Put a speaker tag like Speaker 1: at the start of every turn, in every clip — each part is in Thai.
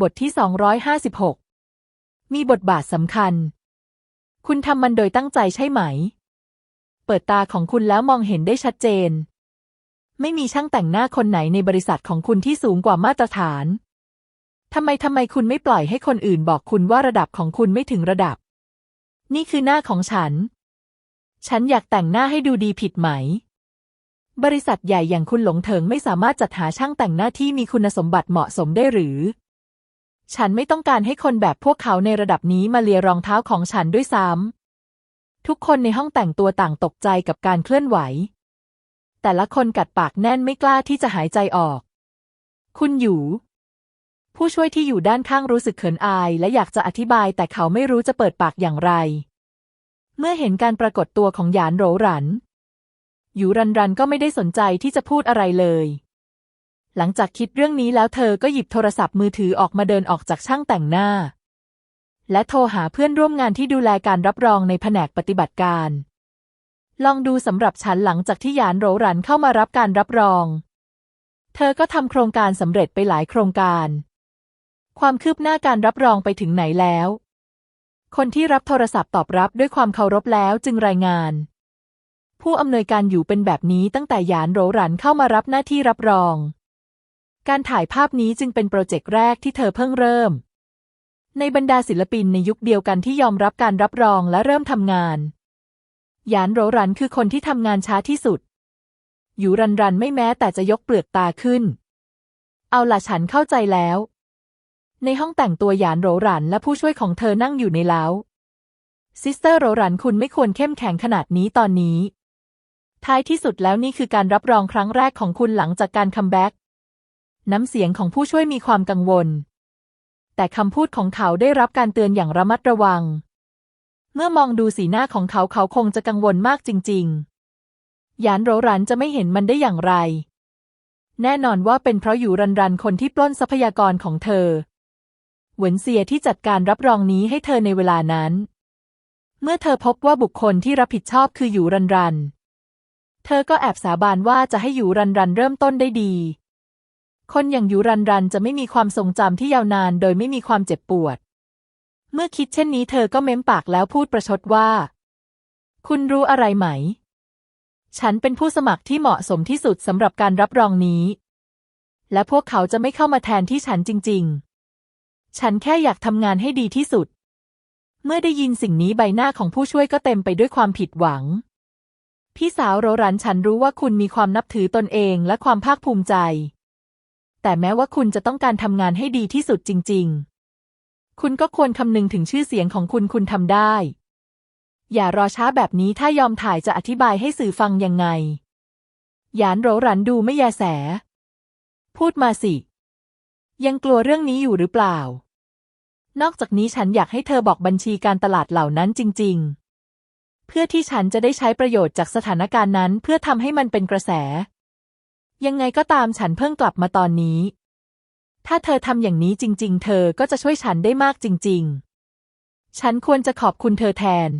Speaker 1: บทที่ 256 มีบทบาทสำคัญ คุณทำมันโดยตั้งใจใช่ไหม เปิดตาของคุณแล้วมองเห็นได้ชัดเจน ไม่มีช่างแต่งหน้าคนไหนในบริษัทของคุณที่สูงกว่ามาตรฐาน ทำไมทำไมคุณไม่ปล่อยให้คนอื่นบอกคุณว่าระดับของคุณไม่ถึงระดับ นี่คือหน้าของฉัน ฉันอยากแต่งหน้าให้ดูดีผิดไหม บริษัทใหญ่อย่างคุณหลงเถิงไม่สามารถจัดหาช่างแต่งหน้าที่มีคุณสมบัติเหมาะสมได้หรือ ฉันไม่ต้องการให้คนแบบพวกเขาในระดับนี้มาเลียรองเท้าของฉันด้วยซ้ำทุกคนในห้องแต่งตัวต่างตกใจกับการเคลื่อนไหว แต่ละคนกัดปากแน่นไม่กล้าที่จะหายใจออก คุณอยู่ ผู้ช่วยที่อยู่ด้านข้างรู้สึกเขินอาย และอยากจะอธิบายแต่เขาไม่รู้จะเปิดปากอย่างไร เมื่อเห็นการปรากฏตัวของหยานโหรหรันหยูรันรันก็ไม่ได้สนใจที่จะพูดอะไรเลย หลังจากคิดเรื่องนี้แล้วเธอก็หยิบโทรศัพท์มือถือออกมาเดินออกจากช่างแต่งหน้า และโทรหาเพื่อนร่วมงานที่ดูแลการรับรองในแผนกปฏิบัติการ ลองดูสำหรับฉันหลังจากที่หยานโรรันเข้ามารับการรับรอง เธอก็ทำโครงการสำเร็จไปหลายโครงการ ความคืบหน้าการรับรองไปถึงไหนแล้ว คนที่รับโทรศัพท์ตอบรับด้วยความเคารพแล้วจึงรายงาน ผู้อำนวยการอยู่เป็นแบบนี้ตั้งแต่หยานโรรันเข้ามารับหน้าที่รับรอง การถ่ายภาพนี้จึงเป็นโปรเจกต์แรกที่เธอเพิ่งเริ่ม ในบรรดาศิลปินในยุคเดียวกันที่ยอมรับการรับรองและเริ่มทำงาน หยานโรรันคือคนที่ทำงานช้าที่สุด อยู่รันรันไม่แม้แต่จะยกเปลือกตาขึ้น เอาล่ะฉันเข้าใจแล้ว ในห้องแต่งตัวหยานโรรันและผู้ช่วยของเธอนั่งอยู่ในเล้าซิสเตอร์โรรันคุณไม่ควรเข้มแข็งขนาดนี้ตอนนี้ ท้ายที่สุดแล้วนี่คือการรับรองครั้งแรกของคุณหลังจากการคัมแบ็ก น้ำเสียงของผู้ช่วยมีความกังวล แต่คำพูดของเขาได้รับการเตือนอย่างระมัดระวัง เมื่อมองดูสีหน้าของเขาเขาคงจะกังวลมากจริงๆยานโรรันจะไม่เห็นมันได้อย่างไร แน่นอนว่าเป็นเพราะอยู่รันรันคนที่ปล้นทรัพยากรของเธอ เหวินเซียที่จัดการรับรองนี้ให้เธอในเวลานั้น เมื่อเธอพบว่าบุคคลที่รับผิดชอบคืออยู่รันรัน เธอก็แอบสาบานว่าจะให้อยู่รันรันเริ่มต้นได้ดี คนอย่างยูรันรันจะไม่มีความทรงจำที่ยาวนานโดยไม่มีความเจ็บปวด เมื่อคิดเช่นนี้เธอก็เม้มปากแล้วพูดประชดว่า คุณรู้อะไรไหม ฉันเป็นผู้สมัครที่เหมาะสมที่สุดสำหรับการรับรองนี้ และพวกเขาจะไม่เข้ามาแทนที่ฉันจริง ๆ ฉันแค่อยากทำงานให้ดีที่สุด เมื่อได้ยินสิ่งนี้ใบหน้าของผู้ช่วยก็เต็มไปด้วยความผิดหวังพี่สาวโรรันฉันรู้ว่าคุณมีความนับถือตนเองและความภาคภูมิใจ แต่แม้ว่าคุณจะต้องการทำงานให้ดีที่สุดจริง ๆ คุณก็ควรคำนึงถึงชื่อเสียงของคุณคุณทำได้ อย่ารอช้าแบบนี้ถ้ายอมถ่ายจะอธิบายให้สื่อฟังยังไงยานโรรันดูไม่ยาแส พูดมาสิ ยังกลัวเรื่องนี้อยู่หรือเปล่า นอกจากนี้ฉันอยากให้เธอบอกบัญชีการตลาดเหล่านั้นจริง ๆ เพื่อที่ฉันจะได้ใช้ประโยชน์จากสถานการณ์นั้นเพื่อทำให้มันเป็นกระแส ยังไงก็ตามฉันเพิ่งกลับมาตอนนี้ ถ้าเธอทำอย่างนี้จริง ๆ เธอก็จะช่วยฉันได้มากจริง ๆ ฉันควรจะขอบคุณเธอแทน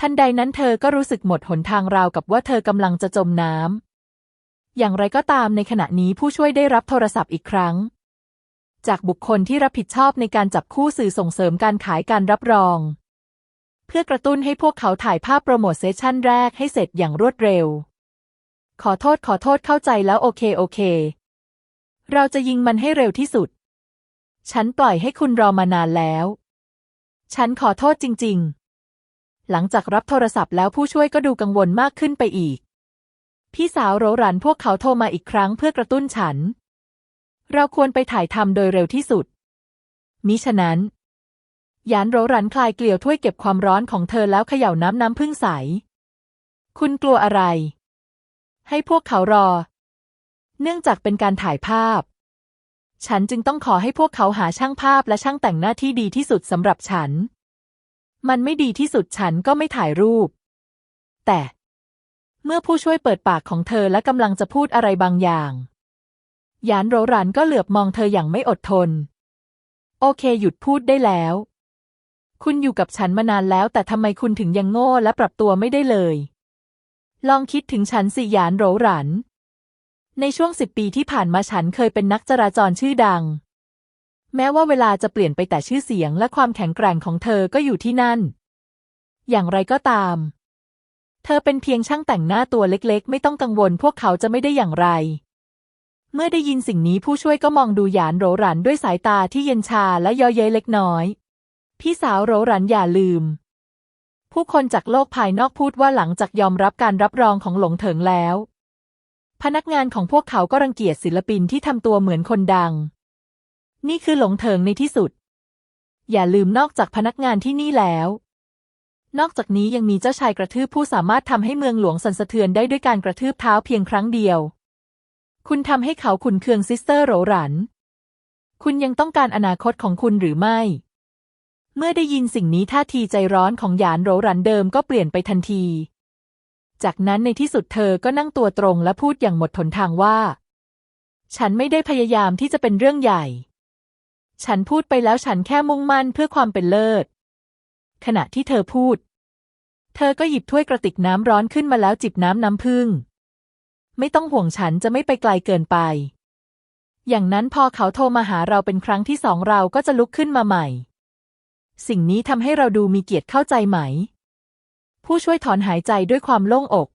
Speaker 1: ทันใดนั้นเธอก็รู้สึกหมดหนทางราวกับว่าเธอกำลังจะจมน้ำ อย่างไรก็ตามในขณะนี้ผู้ช่วยได้รับโทรศัพท์อีกครั้ง จากบุคคลที่รับผิดชอบในการจับคู่สื่อส่งเสริมการขายการรับรอง เพื่อกระตุ้นให้พวกเขาถ่ายภาพโปรโมทเซสชั่นแรกให้เสร็จอย่างรวดเร็ว ขอโทษขอโทษเข้าใจแล้วโอเคโอเค เราจะยิงมันให้เร็วที่สุด ฉันปล่อยให้คุณรอมานานแล้ว ฉันขอโทษจริง ๆ หลังจากรับโทรศัพท์แล้วผู้ช่วยก็ดูกังวลมากขึ้นไปอีก พี่สาวโรรันพวกเขาโทรมาอีกครั้งเพื่อกระตุ้นฉัน เราควรไปถ่ายทำโดยเร็วที่สุด มิฉะนั้นยานโรรันคลายเกลียวถ้วยเก็บความร้อนของเธอแล้วเขย่าน้ำน้ำพึ่งใส คุณกลัวอะไร ให้พวกเขารอ เนื่องจากเป็นการถ่ายภาพ ฉันจึงต้องขอให้พวกเขาหาช่างภาพและช่างแต่งหน้าที่ดีที่สุดสำหรับฉัน มันไม่ดีที่สุดฉันก็ไม่ถ่ายรูป แต่ เมื่อผู้ช่วยเปิดปากของเธอและกำลังจะพูดอะไรบางอย่างยานโรรันก็เหลือบมองเธออย่างไม่อดทน โอเคหยุดพูดได้แล้ว คุณอยู่กับฉันมานานแล้วแต่ทำไมคุณถึงยังโง่และปรับตัวไม่ได้เลย ลองคิดถึงฉันสิยานโหรหรัน ในช่วงสิบปีที่ผ่านมาฉันเคยเป็นนักจราจรชื่อดัง แม้ว่าเวลาจะเปลี่ยนไปแต่ชื่อเสียงและความแข็งแกร่งของเธอก็อยู่ที่นั่น อย่างไรก็ตาม เธอเป็นเพียงช่างแต่งหน้าตัวเล็กๆ ไม่ต้องกังวลพวกเขาจะไม่ได้อย่างไร เมื่อได้ยินสิ่งนี้ผู้ช่วยก็มองดูหยานโหรหรันด้วยสายตาที่เย็นชาและเย่อเย้ยเล็กน้อย พี่สาวโหรหรันอย่าลืม ผู้คนจากโลกภายนอกพูดว่าหลังจากยอมรับการรับรองของหลงเถิงแล้ว พนักงานของพวกเขาก็รังเกียจศิลปินที่ทำตัวเหมือนคนดัง นี่คือหลงเถิงในที่สุด อย่าลืมนอกจากพนักงานที่นี่แล้ว นอกจากนี้ยังมีเจ้าชายกระทืบผู้สามารถทำให้เมืองหลวงสั่นสะเทือนได้ด้วยการกระทืบเท้าเพียงครั้งเดียว คุณทำให้เขาขุนเคืองซิสเตอร์โหรหรัน คุณยังต้องการอนาคตของคุณหรือไม่ เมื่อได้ยินสิ่งนี้ท่าทีใจร้อนของหยานโหรหรันเดิมก็เปลี่ยนไปทันที จากนั้นในที่สุดเธอก็นั่งตัวตรงและพูดอย่างหมดหนทางว่า ฉันไม่ได้พยายามที่จะเป็นเรื่องใหญ่ ฉันพูดไปแล้วฉันแค่มุ่งมั่นเพื่อความเป็นเลิศ ขณะที่เธอพูด เธอก็หยิบถ้วยกระติกน้ำร้อนขึ้นมาแล้วจิบน้ำน้ำผึ้งไม่ต้องห่วงฉันจะไม่ไปไกลเกินไป อย่างนั้นพอเขาโทรมาหาเราเป็นครั้งที่สองเราก็จะลุกขึ้นมาใหม่ สิ่งนี้ทำให้เราดูมีเกียรติเข้าใจไหม ผู้ช่วยถอนหายใจด้วยความโล่งอก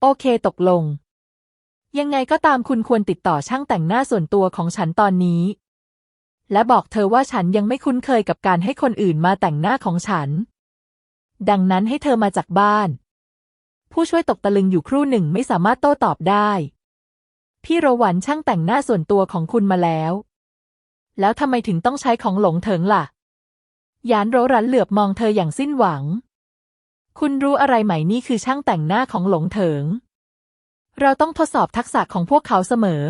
Speaker 1: โอเคตกลง ยังไงก็ตามคุณควรติดต่อช่างแต่งหน้าส่วนตัวของฉันตอนนี้ และบอกเธอว่าฉันยังไม่คุ้นเคยกับการให้คนอื่นมาแต่งหน้าของฉัน ดังนั้นให้เธอมาจากบ้าน ผู้ช่วยตกตะลึงอยู่ครู่หนึ่งไม่สามารถโต้ตอบได้ พี่โรหวันช่างแต่งหน้าส่วนตัวของคุณมาแล้ว แล้วทำไมถึงต้องใช้ของหลงเถิงล่ะ ยานโรรันเหลือบมองเธออย่างสิ้นหวัง คุณรู้อะไรไหมนี่คือช่างแต่งหน้าของหลงเถิง เราต้องทดสอบทักษะของพวกเขาเสมอ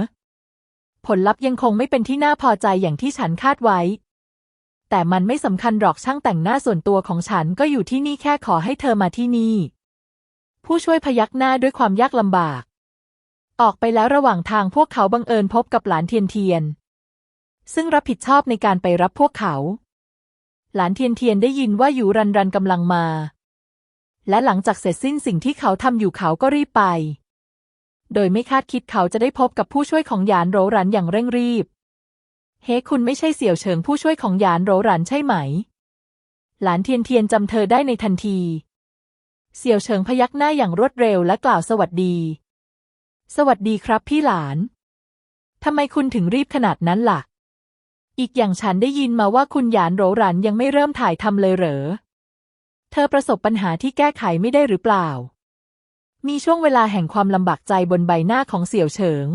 Speaker 1: ผลลัพธ์ยังคงไม่เป็นที่น่าพอใจอย่างที่ฉันคาดไว้ แต่มันไม่สำคัญหรอกช่างแต่งหน้าส่วนตัวของฉันก็อยู่ที่นี่แค่ขอให้เธอมาที่นี่ ผู้ช่วยพยักหน้าด้วยความยากลำบาก ออกไปแล้วระหว่างทางพวกเขาบังเอิญพบกับหลานเทียนเทียน ซึ่งรับผิดชอบในการไปรับพวกเขา หลานเทียนเทียนได้ยินว่าอยู่รันรันกำลังมา และหลังจากเสร็จสิ้นสิ่งที่เขาทำอยู่เขาก็รีบไป โดยไม่คาดคิดเขาจะได้พบกับผู้ช่วยของหยานโรรันอย่างเร่งรีบ เฮ้คุณไม่ใช่เสี่ยวเฉิงผู้ช่วยของหยานโรรันใช่ไหม หลานเทียนเทียนจำเธอได้ในทันที เสี่ยวเฉิงพยักหน้าอย่างรวดเร็วและกล่าวสวัสดี สวัสดีครับพี่หลานทำไมคุณถึงรีบขนาดนั้นล่ะ อีกอย่างฉันได้ยินมาว่าคุณหยานโหรหรันยังไม่เริ่มถ่ายทำเลยเหรอ เธอประสบปัญหาที่แก้ไขไม่ได้หรือเปล่า มีช่วงเวลาแห่งความลำบากใจบนใบหน้าของเสี่ยวเฉิง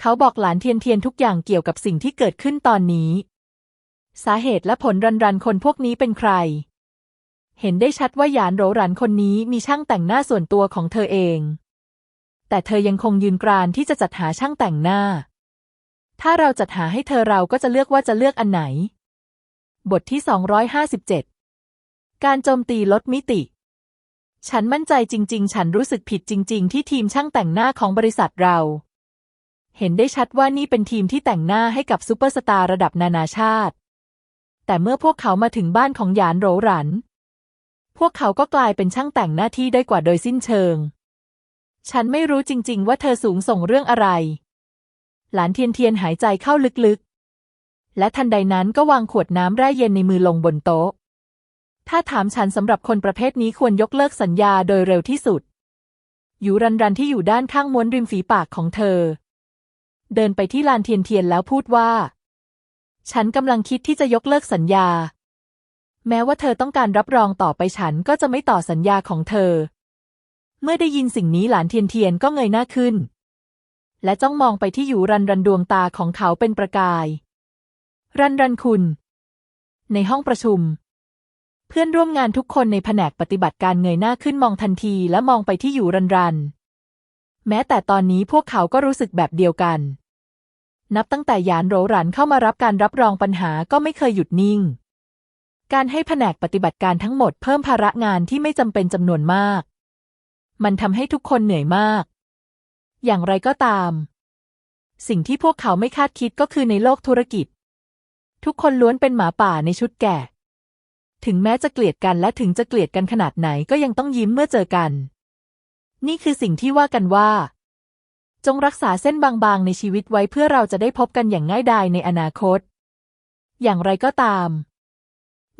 Speaker 1: เขาบอกหลานเทียนเทียนทุกอย่างเกี่ยวกับสิ่งที่เกิดขึ้นตอนนี้ สาเหตุและผลรันรันคนพวกนี้เป็นใคร เห็นได้ชัดว่าหยานโหรหรันคนนี้มีช่างแต่งหน้าส่วนตัวของเธอเอง แต่เธอยังคงยืนกรานที่จะจัดหาช่างแต่งหน้า ถ้าเราจัดหาให้เธอเราก็จะเลือกว่าจะเลือกอันไหน บทที่ 257 การโจมตีลดมิติ ฉันมั่นใจจริง ๆ ฉันรู้สึกผิดจริง ๆ ที่ทีมช่างแต่งหน้าของบริษัทเรา เห็นได้ชัดว่านี่เป็นทีมที่แต่งหน้าให้กับซูเปอร์สตาร์ระดับนานาชาติ แต่เมื่อพวกเขามาถึงบ้านของหยานโหรหรัน พวกเขาก็กลายเป็นช่างแต่งหน้าที่ได้กว่าโดยสิ้นเชิง ฉันไม่รู้จริง ๆ ว่าเธอสูงส่งเรื่องอะไร หลานเทียนเทียนหายใจเข้าลึกๆ และทันใดนั้นก็วางขวดน้ำแร่เย็นในมือลงบนโต๊ะ ถ้าถามฉันสำหรับคนประเภทนี้ควรยกเลิกสัญญาโดยเร็วที่สุด อยู่รันรันที่อยู่ด้านข้างม้วนริมฝีปากของเธอ เดินไปที่ลานเทียนเทียนแล้วพูดว่า ฉันกำลังคิดที่จะยกเลิกสัญญา แม้ว่าเธอต้องการรับรองต่อไปฉันก็จะไม่ต่อสัญญาของเธอ เมื่อได้ยินสิ่งนี้หลานเทียนเทียนก็เงยหน้าขึ้น และจ้องมองไปที่อยู่รันรันดวงตาของเขาเป็นประกาย รันรันคุณ ในห้องประชุม เพื่อนร่วมงานทุกคนในแผนกปฏิบัติการเงยหน้าขึ้นมองทันทีและมองไปที่อยู่รันรัน แม้แต่ตอนนี้พวกเขาก็รู้สึกแบบเดียวกัน นับตั้งแต่ยานโรหรันเข้ามารับการรับรองปัญหาก็ไม่เคยหยุดนิ่ง การให้แผนกปฏิบัติการทั้งหมดเพิ่มภาระงานที่ไม่จำเป็นจำนวนมาก มันทำให้ทุกคนเหนื่อยมาก อย่างไรก็ตาม สิ่งที่พวกเขาไม่คาดคิดก็คือในโลกธุรกิจ ทุกคนล้วนเป็นหมาป่าในชุดแกะ ถึงแม้จะเกลียดกันและถึงจะเกลียดกันขนาดไหนก็ยังต้องยิ้มเมื่อเจอกัน นี่คือสิ่งที่ว่ากันว่า จงรักษาเส้นบางๆในชีวิตไว้เพื่อเราจะได้พบกันอย่างง่ายดายในอนาคต อย่างไรก็ตาม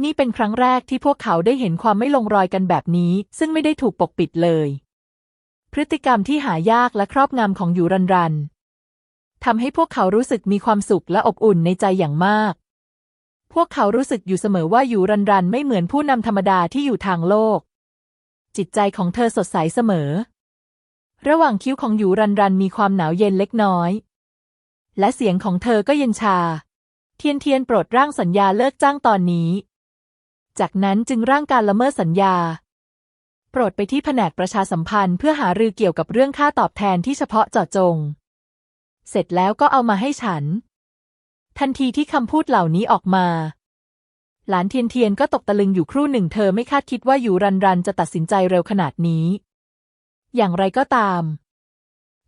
Speaker 1: นี่เป็นครั้งแรกที่พวกเขาได้เห็นความไม่ลงรอยกันแบบนี้ ซึ่งไม่ได้ถูกปกปิดเลย พฤติกรรมที่หายากและครอบงำของยูรันรันทำให้พวกเขารู้สึกมีความสุขและอบอุ่นในใจอย่างมาก พวกเขารู้สึกอยู่เสมอว่ายูรันรันไม่เหมือนผู้นำธรรมดาที่อยู่ทางโลก จิตใจของเธอสดใสเสมอ ระหว่างคิ้วของยูรันรันมีความหนาวเย็นเล็กน้อย และเสียงของเธอก็เย็นชา เทียนเทียนโปรดร่างสัญญาเลิกจ้างตอนนี้ จากนั้นจึงร่างการละเมิดสัญญา ปรดไปที่แผนกประชาสัมพันธ์เพื่อหารือเกี่ยวกับเรื่องค่าตอบแทนที่เฉพาะเจาะจง เสร็จแล้วก็เอามาให้ฉัน ทันทีที่คำพูดเหล่านี้ออกมา หลานเทียนเทียนก็ตกตะลึงอยู่ครู่หนึ่งเธอไม่คาดคิดว่าอยู่รันรันจะตัดสินใจเร็วขนาดนี้ อย่างไรก็ตาม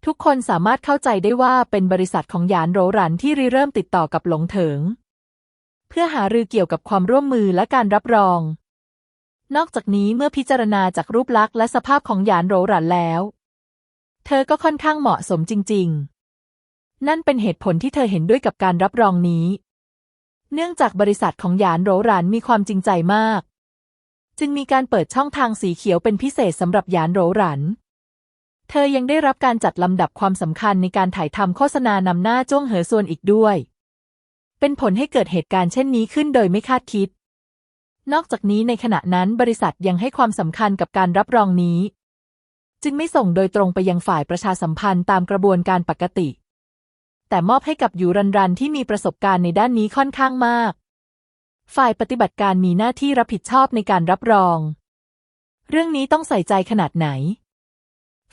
Speaker 1: ทุกคนสามารถเข้าใจได้ว่าเป็นบริษัทของหยานโรรันที่ริเริ่มติดต่อกับหลงเถิง เพื่อหารือเกี่ยวกับความร่วมมือและการรับรอง นอกจากนี้เมื่อพิจารณาจากรูปลักษณ์และสภาพของหยานโรหรันแล้ว เธอก็ค่อนข้างเหมาะสมจริง ๆ นั่นเป็นเหตุผลที่เธอเห็นด้วยกับการรับรองนี้ เนื่องจากบริษัทของหยานโรหรันมีความจริงใจมาก จึงมีการเปิดช่องทางสีเขียวเป็นพิเศษสำหรับหยานโรหรัน เธอยังได้รับการจัดลำดับความสำคัญในการถ่ายทำโฆษณานำหน้าจ้วงเหอส่วนอีกด้วย เป็นผลให้เกิดเหตุการณ์เช่นนี้ขึ้นโดยไม่คาดคิด นอกจากนี้ในขณะนั้นบริษัทยังให้ความสำคัญกับการรับรองนี้ จึงไม่ส่งโดยตรงไปยังฝ่ายประชาสัมพันธ์ตามกระบวนการปกติ แต่มอบให้กับยูรันรันที่มีประสบการณ์ในด้านนี้ค่อนข้างมาก ฝ่ายปฏิบัติการมีหน้าที่รับผิดชอบในการรับรอง เรื่องนี้ต้องใส่ใจขนาดไหน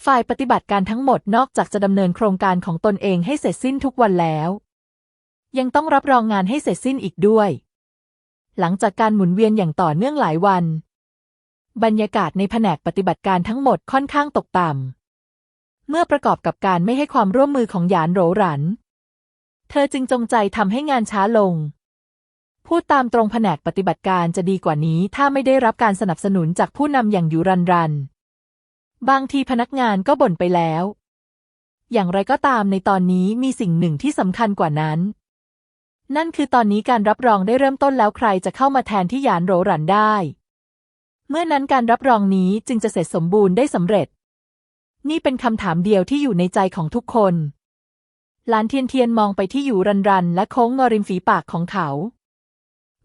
Speaker 1: ฝ่ายปฏิบัติการทั้งหมดนอกจากจะดำเนินโครงการของตนเองให้เสร็จสิ้นทุกวันแล้ว ยังต้องรับรองงานให้เสร็จสิ้นอีกด้วย หลังจากการหมุนเวียนอย่างต่อเนื่องหลายวัน บรรยากาศในแผนกปฏิบัติการทั้งหมดค่อนข้างตกต่ำ เมื่อประกอบกับการไม่ให้ความร่วมมือของหยานโหรหรัน เธอจึงจงใจทำให้งานช้าลง พูดตามตรงแผนกปฏิบัติการจะดีกว่านี้ถ้าไม่ได้รับการสนับสนุนจากผู้นำอย่างยูรันรัน บางทีพนักงานก็บ่นไปแล้ว อย่างไรก็ตามในตอนนี้มีสิ่งหนึ่งที่สำคัญกว่านั้น นั่นคือตอนนี้การรับรองได้เริ่มต้นแล้วใครจะเข้ามาแทนที่หยานโหรหรันได้ เมื่อนั้นการรับรองนี้จึงจะเสร็จสมบูรณ์ได้สำเร็จ นี่เป็นคำถามเดียวที่อยู่ในใจของทุกคน หลานเทียนเทียนมองไปที่อยู่รันรันและโค้งงอริมฝีปากของเขา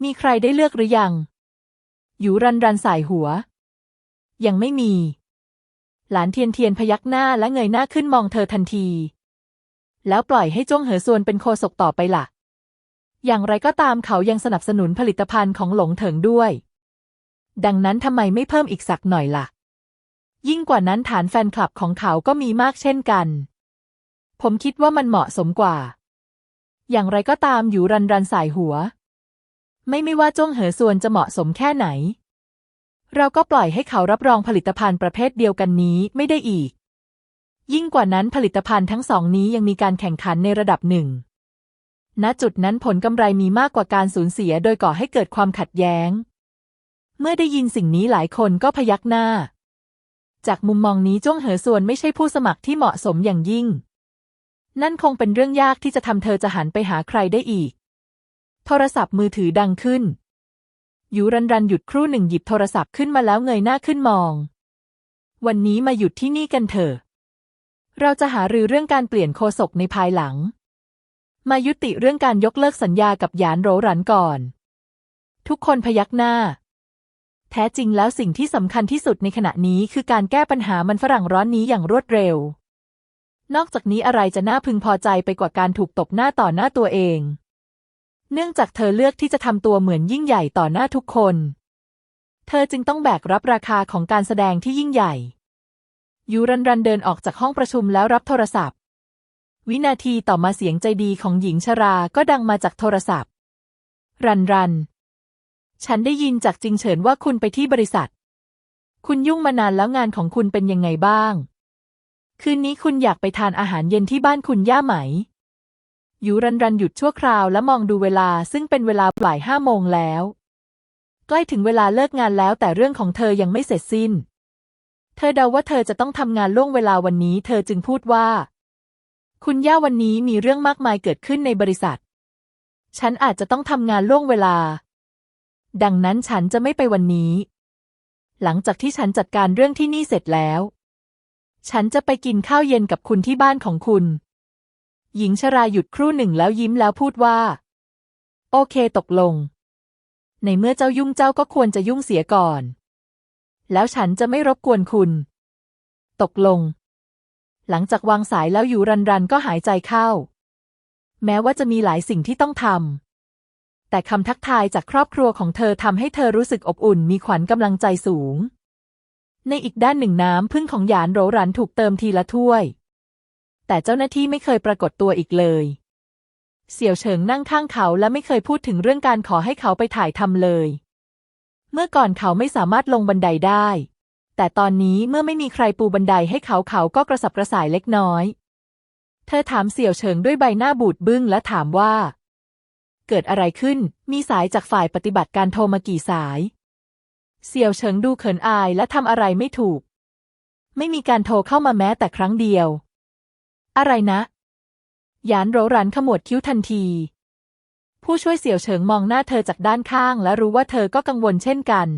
Speaker 1: มีใครได้เลือกหรือยัง อยู่รันรันสายหัว ยังไม่มี หลานเทียนเทียนพยักหน้าและเงยหน้าขึ้นมองเธอทันที แล้วปล่อยให้จ้วงเหอส่วนเป็นโคศกต่อไปละ่ะ อย่างไรก็ตามเขายังสนับสนุนผลิตภัณฑ์ของหลงเถิงด้วย ดังนั้นทำไมไม่เพิ่มอีกสักหน่อยล่ะ ยิ่งกว่านั้นฐานแฟนคลับของเขาก็มีมากเช่นกัน ผมคิดว่ามันเหมาะสมกว่า อย่างไรก็ตามอยู่รันรันสายหัว ไม่ไม่ว่าจ้งเหอส่วนจะเหมาะสมแค่ไหน เราก็ปล่อยให้เขารับรองผลิตภัณฑ์ประเภทเดียวกันนี้ไม่ได้อีก ยิ่งกว่านั้นผลิตภัณฑ์ทั้งสองนี้ยังมีการแข่งขันในระดับหนึ่ง ณจุดนั้นผลกำไรมีมากกว่าการสูญเสียโดยก่อให้เกิดความขัดแย้ง เมื่อได้ยินสิ่งนี้หลายคนก็พยักหน้า จากมุมมองนี้จ้วงเหอส่วนไม่ใช่ผู้สมัครที่เหมาะสมอย่างยิ่ง นั่นคงเป็นเรื่องยากที่จะทำเธอจะหันไปหาใครได้อีก โทรศัพท์มือถือดังขึ้นยูรันรันหยุดครู่หนึ่งหยิบโทรศัพท์ขึ้นมาแล้วเงยหน้าขึ้นมอง วันนี้มาหยุดที่นี่กันเถอะ เราจะหารือเรื่องการเปลี่ยนโคศกในภายหลัง มายุติเรื่องการยกเลิกสัญญากับหยานโหรหรันก่อน ทุกคนพยักหน้า แท้จริงแล้วสิ่งที่สำคัญที่สุดในขณะนี้คือการแก้ปัญหามันฝรั่งร้อนนี้อย่างรวดเร็ว นอกจากนี้อะไรจะน่าพึงพอใจไปกว่าการถูกตบหน้าต่อหน้าตัวเอง เนื่องจากเธอเลือกที่จะทำตัวเหมือนยิ่งใหญ่ต่อหน้าทุกคน เธอจึงต้องแบกรับราคาของการแสดงที่ยิ่งใหญ่ยูรันรันเดินออกจากห้องประชุมแล้วรับโทรศัพท์ วินาทีต่อมาเสียงใจดีของหญิงชราก็ดังมาจากโทรศัพท์ รันรัน ฉันได้ยินจากจิงเฉินว่าคุณไปที่บริษัท คุณยุ่งมานานแล้วงานของคุณเป็นยังไงบ้าง คืนนี้คุณอยากไปทานอาหารเย็นที่บ้านคุณย่าไหมยูรันรันหยุดชั่วคราวและมองดูเวลาซึ่งเป็นเวลาบ่ายห้าโมงแล้ว ใกล้ถึงเวลาเลิกงานแล้วแต่เรื่องของเธอยังไม่เสร็จสิ้น เธอเดาว่าเธอจะต้องทำงานล่วงเวลาวันนี้ เธอจึงพูดว่า คุณย่าวันนี้มีเรื่องมากมายเกิดขึ้นในบริษัท ฉันอาจจะต้องทำงานล่วงเวลา ดังนั้นฉันจะไม่ไปวันนี้ หลังจากที่ฉันจัดการเรื่องที่นี่เสร็จแล้ว ฉันจะไปกินข้าวเย็นกับคุณที่บ้านของคุณ หญิงชราหยุดครู่หนึ่งแล้วยิ้มแล้วพูดว่า โอเคตกลง ในเมื่อเจ้ายุ่งเจ้าก็ควรจะยุ่งเสียก่อน แล้วฉันจะไม่รบกวนคุณ ตกลง หลังจากวางสายแล้วอยู่รันรันก็หายใจเข้า แม้ว่าจะมีหลายสิ่งที่ต้องทำ แต่คำทักทายจากครอบครัวของเธอทำให้เธอรู้สึกอบอุ่นมีขวัญกำลังใจสูง ในอีกด้านหนึ่งน้ำพึ่งของหยานโรรันถูกเติมทีละถ้วย แต่เจ้าหน้าที่ไม่เคยปรากฏตัวอีกเลย เสี่ยวเฉิงนั่งข้างเขาและไม่เคยพูดถึงเรื่องการขอให้เขาไปถ่ายทำเลย เมื่อก่อนเขาไม่สามารถลงบันไดได้ แต่ตอนนี้เมื่อไม่มีใครปูบันไดให้เขาเขาก็กระสับกระส่ายเล็กน้อย เธอถามเสี่ยวเฉิงด้วยใบหน้าบูดบึ้งและถามว่า เกิดอะไรขึ้น มีสายจากฝ่ายปฏิบัติการโทรมากี่สาย เสี่ยวเฉิงดูเขินอายและทำอะไรไม่ถูก ไม่มีการโทรเข้ามาแม้แต่ครั้งเดียว อะไรนะหยานโรรันขมวดคิ้วทันที ผู้ช่วยเสี่ยวเฉิงมองหน้าเธอจากด้านข้างและรู้ว่าเธอก็กังวลเช่นกัน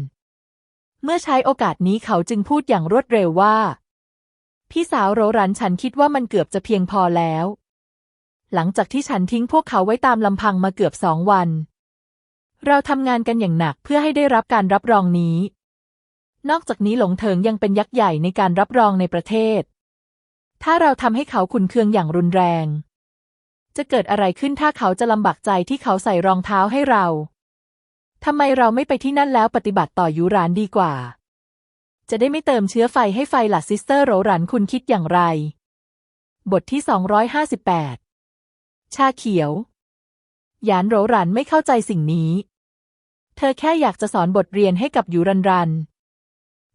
Speaker 1: เมื่อใช้โอกาสนี้เขาจึงพูดอย่างรวดเร็วว่า พี่สาวโรรันฉันคิดว่ามันเกือบจะเพียงพอแล้ว หลังจากที่ฉันทิ้งพวกเขาไว้ตามลำพังมาเกือบสองวัน เราทำงานกันอย่างหนักเพื่อให้ได้รับการรับรองนี้ นอกจากนี้หลงเถิงยังเป็นยักษ์ใหญ่ในการรับรองในประเทศ ถ้าเราทำให้เขาขุนเคืองอย่างรุนแรง จะเกิดอะไรขึ้นถ้าเขาจะลำบากใจที่เขาใส่รองเท้าให้เรา ทำไมเราไม่ไปที่นั่นแล้วปฏิบัติต่อยูรานดีกว่า จะได้ไม่เติมเชื้อไฟให้ไฟหลัดซิสเตอร์โรรันคุณคิดอย่างไร บทที่ 258 ชาเขียว หยานโรรันไม่เข้าใจสิ่งนี้ เธอแค่อยากจะสอนบทเรียนให้กับยูรันรัน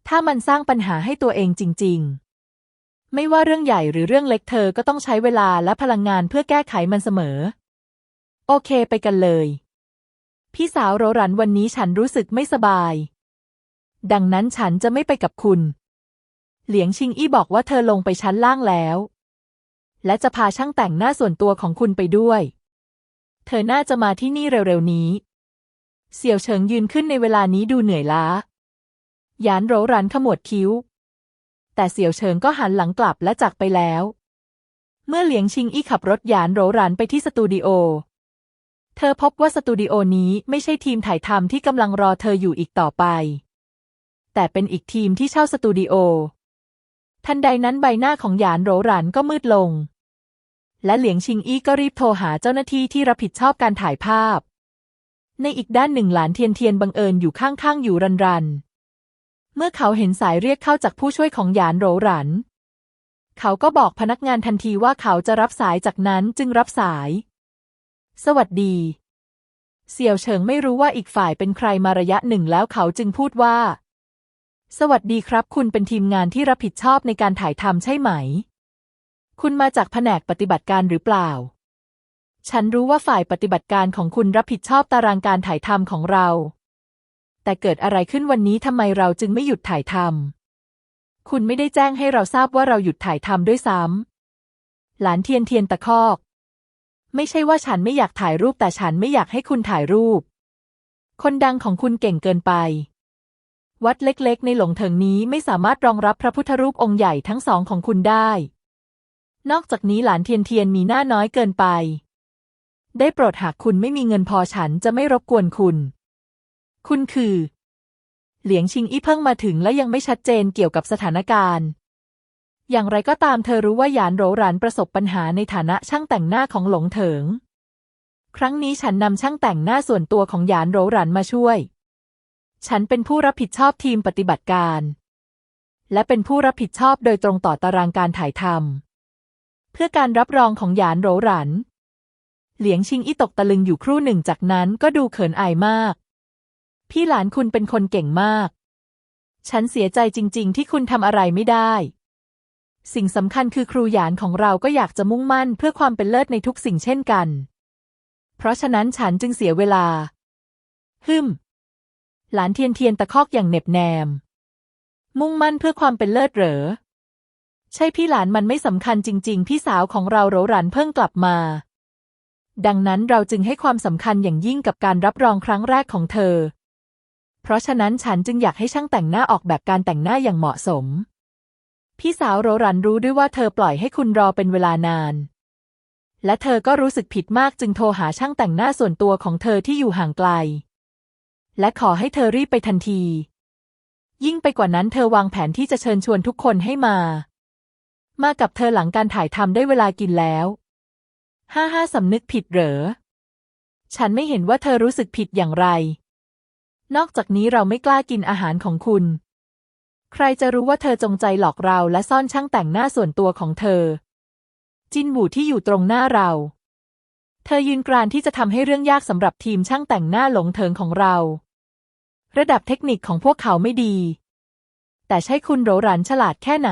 Speaker 1: ถ้ามันสร้างปัญหาให้ตัวเองจริง ๆ ไม่ว่าเรื่องใหญ่หรือเรื่องเล็กเธอก็ต้องใช้เวลาและพลังงานเพื่อแก้ไขมันเสมอ โอเคไปกันเลย พี่สาวโรรันวันนี้ฉันรู้สึกไม่สบาย ดังนั้นฉันจะไม่ไปกับคุณ เหลียงชิงอี้บอกว่าเธอลงไปชั้นล่างแล้ว และจะพาช่างแต่งหน้าส่วนตัวของคุณไปด้วย เธอน่าจะมาที่นี่เร็วๆนี้ เสี่ยวเฉิงยืนขึ้นในเวลานี้ดูเหนื่อยล้าหยานโรรันขมวดคิ้ว แต่เสี่ยวเฉิงก็หันหลังกลับและจากไปแล้ว เมื่อเหลียงชิงอี้ขับรถหยานโรรันไปที่สตูดิโอ เธอพบว่าสตูดิโอนี้ไม่ใช่ทีมถ่ายทำที่กำลังรอเธออยู่อีกต่อไป แต่เป็นอีกทีมที่เช่าสตูดิโอ ทันใดนั้นใบหน้าของหยานโรรันก็มืดลง และเหลียงชิงอี้ก็รีบโทรหาเจ้าหน้าที่ที่รับผิดชอบการถ่ายภาพ ในอีกด้านหนึ่งหลานเทียนเทียนบังเอิญอยู่ข้างๆอยู่รันรัน เมื่อเขาเห็นสายเรียกเข้าจากผู้ช่วยของหยานโรรันเขาก็บอกพนักงานทันทีว่าเขาจะรับสายจากนั้นจึงรับสาย สวัสดี เสี่ยวเฉิงไม่รู้ว่าอีกฝ่ายเป็นใครมาระยะหนึ่งแล้วเขาจึงพูดว่า สวัสดีครับ คุณเป็นทีมงานที่รับผิดชอบในการถ่ายทำใช่ไหม คุณมาจากแผนกปฏิบัติการหรือเปล่า ฉันรู้ว่าฝ่ายปฏิบัติการของคุณรับผิดชอบตารางการถ่ายทำของเรา แต่เกิดอะไรขึ้นวันนี้ทำไมเราจึงไม่หยุดถ่ายทำคุณไม่ได้แจ้งให้เราทราบว่าเราหยุดถ่ายทำด้วยซ้ำหลานเทียนเทียนตะคอก ไม่ใช่ว่าฉันไม่อยากถ่ายรูปแต่ฉันไม่อยากให้คุณถ่ายรูป คนดังของคุณเก่งเกินไป วัดเล็กๆ ในหลงเถิงนี้ไม่สามารถรองรับพระพุทธรูปองค์ใหญ่ทั้งสองของคุณได้ นอกจากนี้หลานเทียนเทียนมีหน้าน้อยเกินไป ได้โปรดหากคุณไม่มีเงินพอฉันจะไม่รบกวนคุณ คุณคือ เหลียงชิงอี้เพิ่งมาถึงและยังไม่ชัดเจนเกี่ยวกับสถานการณ์ อย่างไรก็ตามเธอรู้ว่าหยานโหรหรานประสบปัญหาในฐานะช่างแต่งหน้าของหลงเถิง ครั้งนี้ฉันนำช่างแต่งหน้าส่วนตัวของหยานโหรหรานมาช่วย ฉันเป็นผู้รับผิดชอบทีมปฏิบัติการ และเป็นผู้รับผิดชอบโดยตรงต่อตารางการถ่ายทำเพื่อการรับรองของหยานโหรหรานเหลียงชิงอี้ตกตะลึงอยู่ครู่หนึ่งจากนั้นก็ดูเขินอายมาก พี่หลานคุณเป็นคนเก่งมาก ฉันเสียใจจริง ๆ ที่คุณทำอะไรไม่ได้ สิ่งสำคัญคือครูหยานของเราก็อยากจะมุ่งมั่นเพื่อความเป็นเลิศในทุกสิ่งเช่นกัน เพราะฉะนั้นฉันจึงเสียเวลา ฮึม หลานเทียนเทียนตะคอกอย่างเหน็บแนม มุ่งมั่นเพื่อความเป็นเลิศเหรอ ใช่พี่หลานมันไม่สำคัญจริง ๆ พี่สาวของเราโรหรันเพิ่งกลับมา ดังนั้นเราจึงให้ความสำคัญอย่างยิ่งกับการรับรองครั้งแรกของเธอ เพราะฉะนั้นฉันจึงอยากให้ช่างแต่งหน้าออกแบบการแต่งหน้าอย่างเหมาะสม พี่สาวโรรันรู้ด้วยว่าเธอปล่อยให้คุณรอเป็นเวลานาน และเธอก็รู้สึกผิดมากจึงโทรหาช่างแต่งหน้าส่วนตัวของเธอที่อยู่ห่างไกล และขอให้เธอรีบไปทันที ยิ่งไปกว่านั้นเธอวางแผนที่จะเชิญชวนทุกคนให้มา มากับเธอหลังการถ่ายทำได้เวลากินแล้วห้าห้าสำนึกผิดเหรอ ฉันไม่เห็นว่าเธอรู้สึกผิดอย่างไร นอกจากนี้เราไม่กล้ากินอาหารของคุณ ใครจะรู้ว่าเธอจงใจหลอกเราและซ่อนช่างแต่งหน้าส่วนตัวของเธอ จินหวูที่อยู่ตรงหน้าเรา เธอยืนกรานที่จะทำให้เรื่องยากสำหรับทีมช่างแต่งหน้าหลงเถิงของเรา ระดับเทคนิคของพวกเขาไม่ดี แต่ใช่คุณโรรันฉลาดแค่ไหน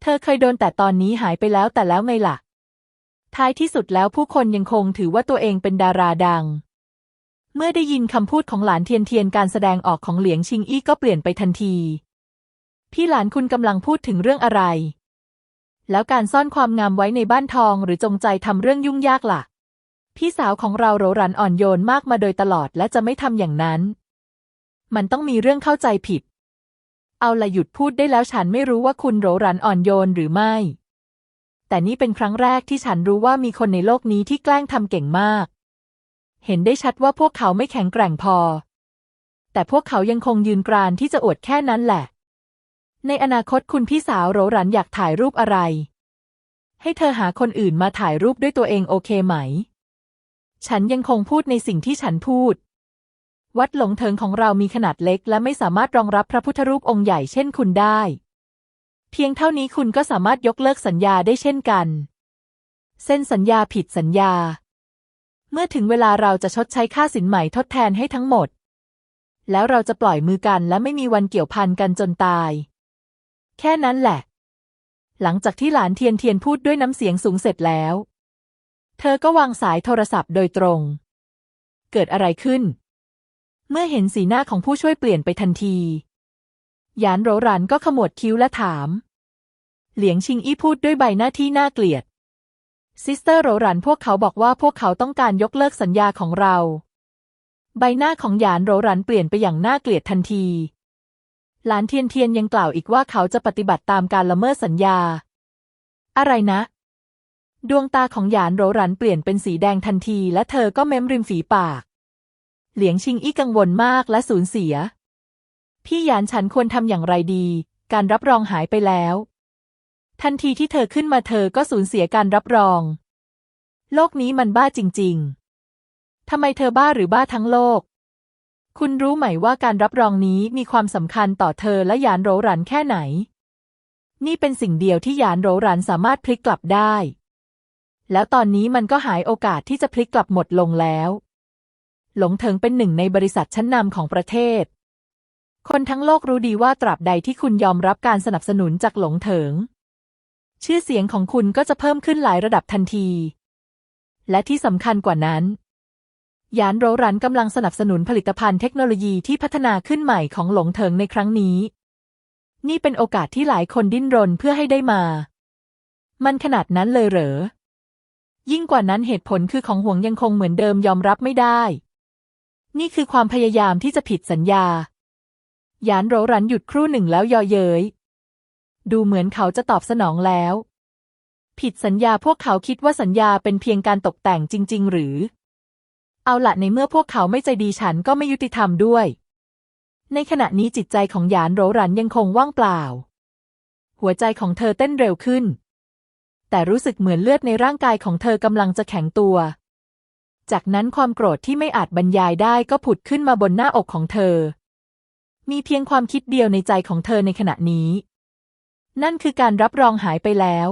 Speaker 1: เธอเคยโดนแต่ตอนนี้หายไปแล้วแต่แล้วไงล่ะ ท้ายที่สุดแล้วผู้คนยังคงถือว่าตัวเองเป็นดาราดัง เมื่อได้ยินคำพูดของหลานเทียนเทียนการแสดงออกของเหลียงชิงอี้ก็เปลี่ยนไปทันที พี่หลานคุณกำลังพูดถึงเรื่องอะไร แล้วการซ่อนความงามไว้ในบ้านทองหรือจงใจทำเรื่องยุ่งยากล่ะ พี่สาวของเราโรรันอ่อนโยนมากมาโดยตลอดและจะไม่ทำอย่างนั้น มันต้องมีเรื่องเข้าใจผิด เอาละหยุดพูดได้แล้วฉันไม่รู้ว่าคุณโรรันอ่อนโยนหรือไม่ แต่นี่เป็นครั้งแรกที่ฉันรู้ว่ามีคนในโลกนี้ที่แกล้งทำเก่งมาก เห็นได้ชัดว่าพวกเขาไม่แข็งแกร่งพอ แต่พวกเขายังคงยืนกรานที่จะอวดแค่นั้นแหละ ในอนาคตคุณพี่สาวโรรันอยากถ่ายรูปอะไร ให้เธอหาคนอื่นมาถ่ายรูปด้วยตัวเองโอเคไหม ฉันยังคงพูดในสิ่งที่ฉันพูด วัดหลงเถิงของเรามีขนาดเล็ก และไม่สามารถรองรับพระพุทธรูปองค์ใหญ่เช่นคุณได้ เพียงเท่านี้คุณก็สามารถยกเลิกสัญญาได้เช่นกัน เส้นสัญญาผิดสัญญา เมื่อถึงเวลาเราจะชดใช้ค่าสินใหม่ทดแทนให้ทั้งหมด แล้วเราจะปล่อยมือกันและไม่มีวันเกี่ยวพันกันจนตาย แค่นั้นแหละ หลังจากที่หลานเทียนเทียนพูดด้วยน้ำเสียงสูงเสร็จแล้ว เธอก็วางสายโทรศัพท์โดยตรง เกิดอะไรขึ้น เมื่อเห็นสีหน้าของผู้ช่วยเปลี่ยนไปทันทีหยานโรรันก็ขมวดคิ้วและถาม เหลียงชิงอี้พูดด้วยใบหน้าที่น่าเกลียด ซิสเตอร์โรหรันพวกเขาบอกว่าพวกเขาต้องการยกเลิกสัญญาของเรา ใบหน้าของหยานโรหรันเปลี่ยนไปอย่างน่าเกลียดทันที หลานเทียนเทียนยังกล่าวอีกว่าเขาจะปฏิบัติตามการละเมิดสัญญา อะไรนะ ดวงตาของหยานโรหรันเปลี่ยนเป็นสีแดงทันทีและเธอก็เม้มริมฝีปาก เหลียงชิงอี้กังวลมากและสูญเสีย พี่หยานฉันควรทำอย่างไรดี การรับรองหายไปแล้ว ทันทีที่เธอขึ้นมาเธอก็สูญเสียการรับรอง โลกนี้มันบ้าจริง ๆ ทำไมเธอบ้าหรือบ้าทั้งโลก คุณรู้ไหมว่าการรับรองนี้มีความสำคัญต่อเธอและหยานโหรหรันแค่ไหน นี่เป็นสิ่งเดียวที่หยานโรหรันสามารถพลิกกลับได้ แล้วตอนนี้มันก็หายโอกาสที่จะพลิกกลับหมดลงแล้ว หลงเถิงเป็นหนึ่งในบริษัทชั้นนำของประเทศ คนทั้งโลกรู้ดีว่าตราบใดที่คุณยอมรับการสนับสนุนจากหลงเถิง ชื่อเสียงของคุณก็จะเพิ่มขึ้นหลายระดับทันที และที่สำคัญกว่านั้น ยานโรรันกำลังสนับสนุนผลิตภัณฑ์เทคโนโลยีที่พัฒนาขึ้นใหม่ของหลงเถิงในครั้งนี้ นี่เป็นโอกาสที่หลายคนดิ้นรนเพื่อให้ได้มา มันขนาดนั้นเลยเหรอ ยิ่งกว่านั้นเหตุผลคือของห่วงยังคงเหมือนเดิมยอมรับไม่ได้ นี่คือความพยายามที่จะผิดสัญญายานโรรันหยุดครู่หนึ่งแล้วยอเย้ย ดูเหมือนเขาจะตอบสนองแล้ว ผิดสัญญาพวกเขาคิดว่าสัญญาเป็นเพียงการตกแต่งจริง ๆ หรือ เอาละในเมื่อพวกเขาไม่ใจดีฉันก็ไม่ยุติธรรมด้วย ในขณะนี้จิตใจของหยานโรรันยังคงว่างเปล่า หัวใจของเธอเต้นเร็วขึ้น แต่รู้สึกเหมือนเลือดในร่างกายของเธอกำลังจะแข็งตัว จากนั้นความโกรธที่ไม่อาจบรรยายได้ก็ผุดขึ้นมาบนหน้าอกของเธอ มีเพียงความคิดเดียวในใจของเธอในขณะนี้ นั่นคือการรับรองหายไปแล้ว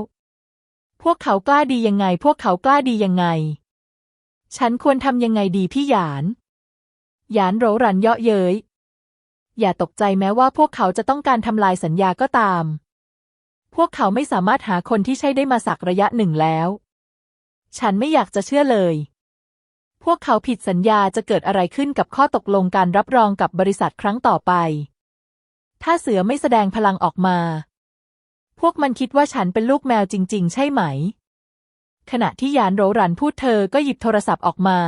Speaker 1: พวกเขากล้าดียังไง พวกเขากล้าดียังไง ฉันควรทำยังไงดีพี่หยาน หยานโรรันเยาะเย้ย อย่าตกใจแม้ว่าพวกเขาจะต้องการทำลายสัญญาก็ตาม พวกเขาไม่สามารถหาคนที่ใช่ได้มาสักระยะหนึ่งแล้ว ฉันไม่อยากจะเชื่อเลย พวกเขาผิดสัญญาจะเกิดอะไรขึ้นกับข้อตกลงการรับรองกับบริษัทครั้งต่อไป ถ้าเสือไม่แสดงพลังออกมา พวกมันคิดว่าฉันเป็นลูกแมวจริง ๆ ใช่ไหม ขณะที่ยานโรรันพูดเธอก็หยิบโทรศัพท์ออกมา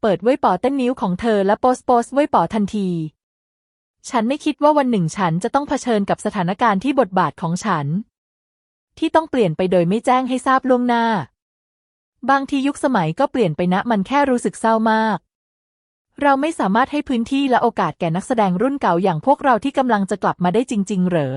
Speaker 1: เปิดไว้ป่อเต้นนิ้วของเธอและโพสต์โพสต์ไว้ป่อทันที ฉันไม่คิดว่าวันหนึ่งฉันจะต้องเผชิญกับสถานการณ์ที่บทบาทของฉัน ที่ต้องเปลี่ยนไปโดยไม่แจ้งให้ทราบล่วงหน้า บางทียุคสมัยก็เปลี่ยนไปนะมันแค่รู้สึกเศร้ามากเราไม่สามารถให้พื้นที่และโอกาสแก่นักแสดงรุ่นเก่าอย่างพวกเราที่กำลังจะกลับมาได้จริง ๆ เหรอ